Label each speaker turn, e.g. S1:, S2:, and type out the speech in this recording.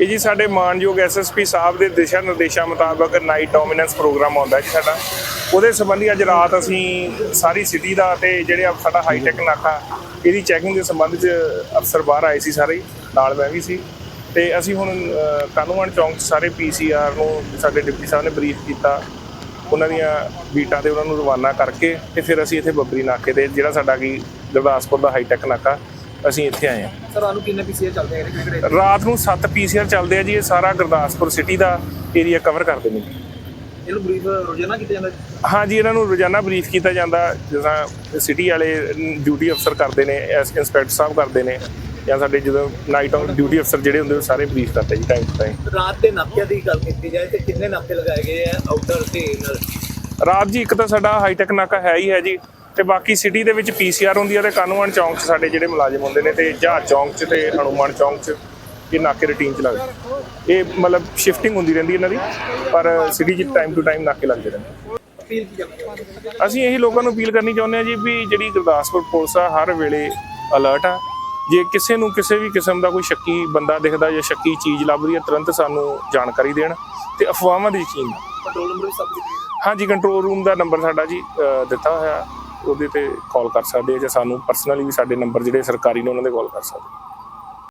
S1: ਇਹ ਜੀ ਸਾਡੇ ਮਾਨਯੋਗ ਐਸਐਸਪੀ ਸਾਹਿਬ ਦੇ ਦਿਸ਼ਾ ਨਿਰਦੇਸ਼ਾਂ ਮੁਤਾਬਕ ਨਾਈਟ ਡੋਮੀਨੈਂਸ ਪ੍ਰੋਗਰਾਮ ਆਉਂਦਾ ਜੀ ਸਾਡਾ। ਉਹਦੇ ਸੰਬੰਧੀ ਅੱਜ ਰਾਤ ਅਸੀਂ ਸਾਰੀ ਸਿਟੀ ਦਾ ਤੇ ਜਿਹੜੇ ਆ ਸਾਡਾ ਹਾਈਟੈਕ ਨਾਕਾ ਇਹਦੀ ਚੈਕਿੰਗ ਦੇ ਸੰਬੰਧ 'ਚ ਅਫਸਰ ਬਾਹਰ ਆਏ ਸੀ ਸਾਰੇ ਹੀ, ਨਾਲ ਮੈਂ ਵੀ ਸੀ। ਤੇ ਅਸੀਂ ਹੁਣ ਅ, ਕਾਨੂੰਨ ਚੌਂਕ 'ਚ ਸਾਰੇ ਪੀਸੀਆਰ ਨੂੰ ਸਾਡੇ ਡਿਪਟੀ ਸਾਹਿਬ ਨੇ ਬਰੀਫ ਕੀਤਾ। ਉਹਨਾਂ ਦੀਆਂ ਬੀਟਾਂ ਤੇ ਉਹਨਾਂ ਨੂੰ ਰਵਾਨਾ ਕਰਕੇ ਤੇ ਫਿਰ ਅਸੀਂ ਇੱਥੇ ਬੱਬਰੀ ਨਾਕੇ ਤੇ ਜਿਹੜਾ ਸਾਡਾ ਕੀ ਗੁਰਦਾਸਪੁਰ ਦਾ ਹਾਈਟੈਕ ਨਾਕਾ ਅਸੀਂ ਇੱਥੇ ਆਏ ਹਾਂ।
S2: ਸਰ ਆਨੂੰ ਕਿੰਨੇ ਪੀਸੀਏ ਚੱਲਦੇ ਨੇ ਕਿਹੜੇ ਕਿਹੜੇ?
S1: ਰਾਤ ਨੂੰ 7 ਪੀਸੀਆਰ ਚੱਲਦੇ ਆ ਜੀ ਇਹ ਸਾਰਾ ਗੁਰਦਾਸਪੁਰ ਸਿਟੀ ਦਾ ਏਰੀਆ ਕਵਰ ਕਰਦੇ ਨੇ।
S2: ਇਹਨੂੰ ਬਰੀਫ ਰੋਜ਼ਾਨਾ ਕੀਤਾ ਜਾਂਦਾ
S1: ਹਾਂ ਜੀ ਇਹਨਾਂ ਨੂੰ ਰੋਜ਼ਾਨਾ ਬਰੀਫ ਕੀਤਾ ਜਾਂਦਾ ਜਿਵੇਂ ਸਿਟੀ ਵਾਲੇ ਡਿਊਟੀ ਅਫਸਰ ਕਰਦੇ ਨੇ ਐਸ ਇੰਸਪੈਕਟਰ ਸਾਹਿਬ ਕਰਦੇ ਨੇ ਜਾਂ ਸਾਡੇ ਜਦੋਂ ਨਾਈਟ ਆਨ ਡਿਊਟੀ ਅਫਸਰ ਜਿਹੜੇ ਹੁੰਦੇ ਉਹ ਸਾਰੇ ਬਰੀਫ ਕਰਦੇ ਜੀ ਟਾਈਮ ਟੂ ਟਾਈਮ
S2: ਰਾਤ ਦੇ ਨਾਕਿਆਂ ਦੀ ਗੱਲ ਕੀਤੀ ਜਾਏ ਤੇ ਕਿੰਨੇ ਨਾਕੇ ਲਗਾਏ ਗਏ ਆ ਆਊਟਰ ਤੇ ਇਨਰ
S1: ਰਾਤ ਜੀ ਇੱਕ ਤਾਂ ਸਾਡਾ ਹਾਈਟੈਕ ਨਾਕਾ ਹੈ ਹੀ ਹੈ ਜੀ ਤੇ ਬਾਕੀ ਸਿਟੀ ਦੇ ਵਿੱਚ ਪੀਸੀਆਰ ਹੁੰਦੀ ਹੈ ਤੇ ਕਾਨੂੰਨ ਚੌਂਕ 'ਚ ਸਾਡੇ ਜਿਹੜੇ ਮੁਲਾਜ਼ਮ ਹੁੰਦੇ ਨੇ ਤੇ ਜਹਾਜ਼ ਚੌਂਕ 'ਚ ਤੇ ਹਨੂਮਾਨ ਚੌਂਕ 'ਚ ਇਹ ਨਾਕੇ ਰੂਟੀਨ 'ਚ ਲੱਗਦੇ ਇਹ ਮਤਲਬ ਸ਼ਿਫਟਿੰਗ ਹੁੰਦੀ ਰਹਿੰਦੀ ਇਹਨਾਂ ਦੀ ਪਰ ਸਿਟੀ 'ਚ ਟਾਈਮ ਟੂ ਟਾਈਮ ਨਾਕੇ ਲੱਗਦੇ ਰਹਿੰਦੇ ਅਸੀਂ ਇਹੀ ਲੋਕਾਂ ਨੂੰ ਅਪੀਲ ਕਰਨੀ ਚਾਹੁੰਦੇ ਹਾਂ ਜੀ ਵੀ ਜਿਹੜੀ ਗੁਰਦਾਸਪੁਰ ਪੁਲਿਸ ਆ ਹਰ ਵੇਲੇ ਅਲਰਟ ਆ। ਜੇ ਕਿਸੇ ਨੂੰ ਕਿਸੇ ਵੀ ਕਿਸਮ ਦਾ ਕੋਈ ਸ਼ੱਕੀ ਬੰਦਾ ਦਿਖਦਾ ਜਾਂ ਸ਼ੱਕੀ ਚੀਜ਼ ਲੱਭ ਰਹੀ ਹੈ ਤੁਰੰਤ ਸਾਨੂੰ ਜਾਣਕਾਰੀ ਦੇਣ ਤੇ ਅਫਵਾਹਾਂ ਦੀ ਯਕੀਨ।
S2: ਕੰਟਰੋਲ ਨੰਬਰ ਵੀ ਸਭ
S1: ਹਾਂਜੀ ਕੰਟਰੋਲ ਰੂਮ ਦਾ ਨੰਬਰ ਸਾਡਾ ਜੀ ਦਿੱਤਾ ਹੋਇਆ। ਉਹਦੇ ਤੇ ਕਾਲ ਕਰ ਸਕਦੇ ਆ ਜਾਂ ਸਾਨੂੰ ਪਰਸਨਲੀ ਵੀ ਸਾਡੇ ਨੰਬਰ ਜਿਹੜੇ ਸਰਕਾਰੀ ਨੇ ਉਹਨਾਂ ਦੇ ਕਾਲ ਕਰ ਸਕਦੇ